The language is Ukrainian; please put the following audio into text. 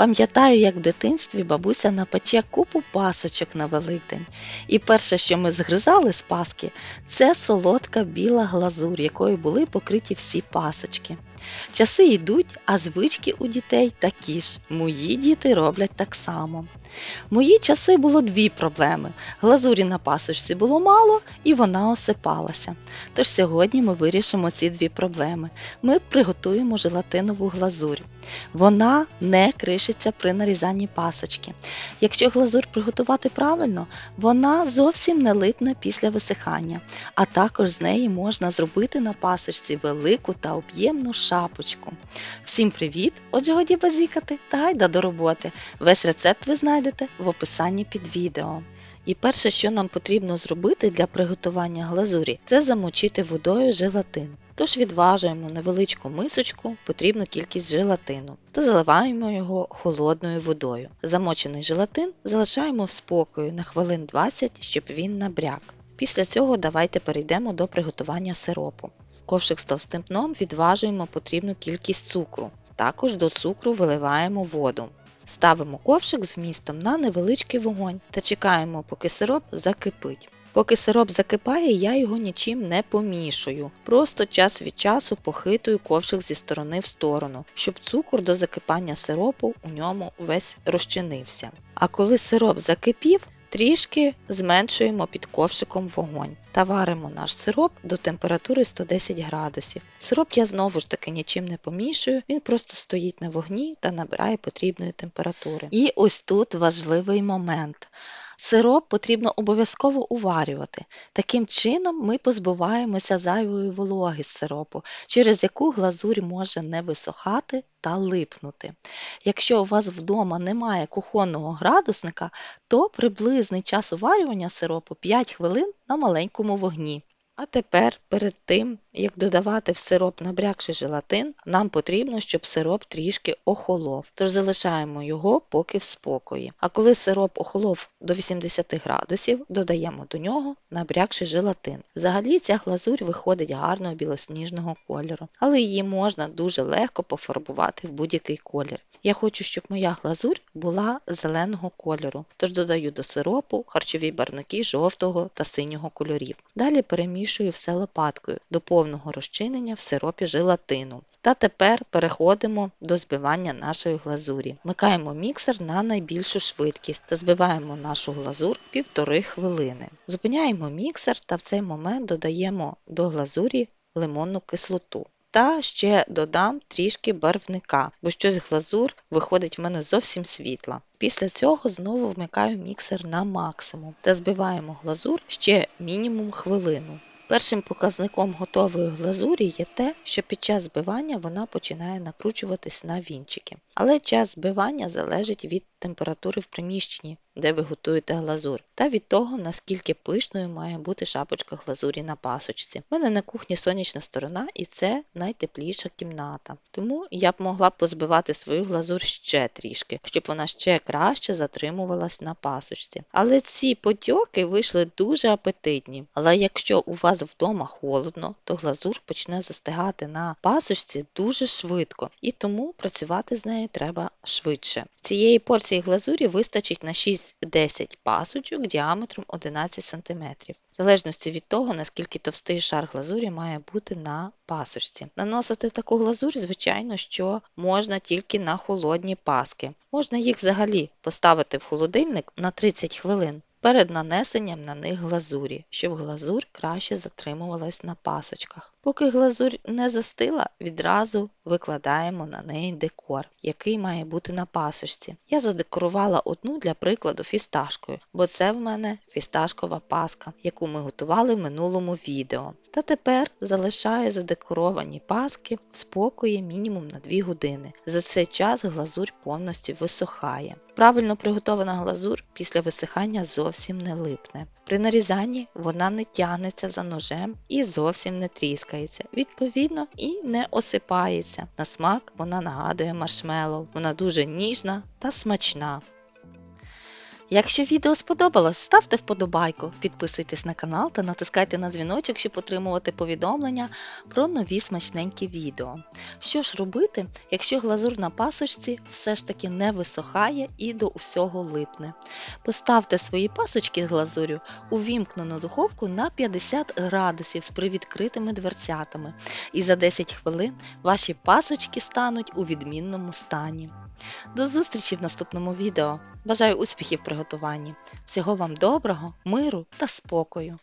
Пам'ятаю, як в дитинстві бабуся напече купу пасочок на Великдень. І перше, що ми згризали з паски, це солодка біла глазурь, якою були покриті всі пасочки. Часи йдуть, а звички у дітей такі ж. Мої діти роблять так само. В мої часи було дві проблеми. Глазурі на пасочці було мало і вона осипалася. Тож сьогодні ми вирішимо ці дві проблеми. Ми приготуємо желатинову глазурь. Вона не кришиться при нарізанні пасочки. Якщо глазур приготувати правильно, вона зовсім не липне після висихання, а також з неї можна зробити на пасочці велику та об'ємну шапочку. Всім привіт! Отже, годі базікати та гайда до роботи. Весь рецепт ви знайдете в описанні під відео. І перше, що нам потрібно зробити для приготування глазурі, це замочити водою желатин. Тож відважуємо невеличку мисочку, потрібну кількість желатину та заливаємо його холодною водою. Замочений желатин залишаємо в спокою на хвилин 20, щоб він набряк. Після цього давайте перейдемо до приготування сиропу. Ковшик з товстим дном відважуємо потрібну кількість цукру. Також до цукру виливаємо воду. Ставимо ковшик з вмістом на невеличкий вогонь та чекаємо, поки сироп закипить. Поки сироп закипає, я його нічим не помішую. Просто час від часу похитую ковшик зі сторони в сторону, щоб цукор до закипання сиропу у ньому весь розчинився. А коли сироп закипів, трішки зменшуємо під ковшиком вогонь та варимо наш сироп до температури 110 градусів. Сироп я знову ж таки нічим не помішую, він просто стоїть на вогні та набирає потрібної температури. І ось тут важливий момент. Сироп потрібно обов'язково уварювати. Таким чином ми позбуваємося зайвої вологи з сиропу, через яку глазурь може не висохати та липнути. Якщо у вас вдома немає кухонного градусника, то приблизний час уварювання сиропу 5 хвилин на маленькому вогні. А тепер, перед тим, як додавати в сироп набрякший желатин, нам потрібно, щоб сироп трішки охолов. Тож залишаємо його поки в спокої. А коли сироп охолов до 80 градусів, додаємо до нього набрякший желатин. Взагалі ця глазурь виходить гарного білосніжного кольору, але її можна дуже легко пофарбувати в будь-який колір. Я хочу, щоб моя глазурь була зеленого кольору, тож додаю до сиропу харчові барвники жовтого та синього кольорів. Далі перемішую все лопаткою до повного розчинення в сиропі желатину. Та тепер переходимо до збивання нашої глазурі. Вмикаємо міксер на найбільшу швидкість та збиваємо нашу глазур півтори хвилини. Зупиняємо міксер та в цей момент додаємо до глазурі лимонну кислоту. Та ще додам трішки барвника, бо щось глазур виходить в мене зовсім світла. Після цього знову вмикаю міксер на максимум та збиваємо глазур ще мінімум хвилину. Першим показником готової глазурі є те, що під час збивання вона починає накручуватись на вінчики. Але час збивання залежить від температури в приміщенні, де ви готуєте глазур, та від того, наскільки пишною має бути шапочка глазурі на пасочці. У мене на кухні сонячна сторона і це найтепліша кімната. Тому я б могла позбивати свою глазур ще трішки, щоб вона ще краще затримувалась на пасочці. Але ці потьоки вийшли дуже апетитні. Але якщо у вас вдома холодно, то глазур почне застигати на пасочці дуже швидко, і тому працювати з нею треба швидше. Цієї порції глазурі вистачить на 6-10 пасочок діаметром 11 см, в залежності від того, наскільки товстий шар глазурі має бути на пасочці. Наносити таку глазурь, звичайно, що можна тільки на холодні паски. Можна їх взагалі поставити в холодильник на 30 хвилин. Перед нанесенням на них глазурі, щоб глазур краще затримувалась на пасочках. Поки глазурь не застила, відразу викладаємо на неї декор, який має бути на пасочці. Я задекорувала одну для прикладу фісташкою, бо це в мене фісташкова паска, яку ми готували в минулому відео. Та тепер залишаю задекоровані паски в спокої мінімум на 2 години. За цей час глазурь повністю висохає. Правильно приготована глазур після висихання зовсім не липне. При нарізанні вона не тягнеться за ножем і зовсім не тріскається, відповідно і не осипається. На смак вона нагадує маршмеллоу. Вона дуже ніжна та смачна. Якщо відео сподобалось, ставте вподобайку, підписуйтесь на канал та натискайте на дзвіночок, щоб отримувати повідомлення про нові смачненькі відео. Що ж робити, якщо глазур на пасочці все ж таки не висохає і до усього липне? Поставте свої пасочки з глазурю у вімкнену духовку на 50 градусів з привідкритими дверцятами, і за 10 хвилин ваші пасочки стануть у відмінному стані. До зустрічі в наступному відео. Бажаю успіхів при готуванні. Всього вам доброго, миру та спокою!